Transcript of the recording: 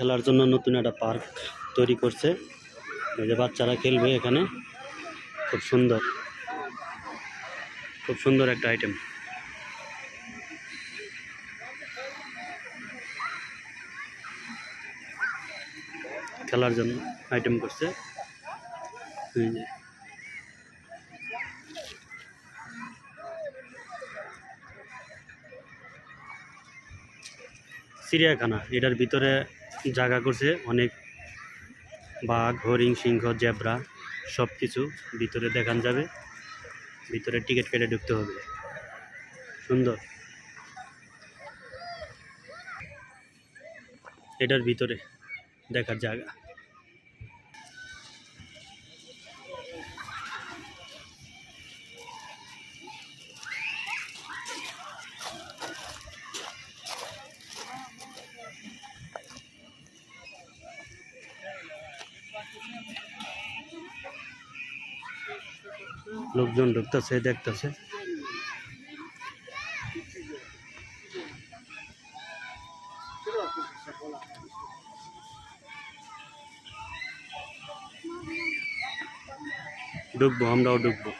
খেলার জন্য নতুন একটা পার্ক তৈরি করছে। যে বাচ্চারা খেলবে এখানে। খুব সুন্দর। খুব সুন্দর একটা আইটেম খেলার জন্য আইটেম করছে। চিড়িয়াখানা। এটার ভিতরে জায়গা করছে, অনেক বাঘ, হরিণ, সিংহ, জেব্রা সব কিছু ভিতরে দেখান যাবে। ভিতরে টিকিট কেটে ঢুকতে হবে। সুন্দর। এটার ভিতরে দেখার জায়গা। লোকজন ঢুকতেছে দেখতেছে ঢুকবো আমরাও ঢুকবো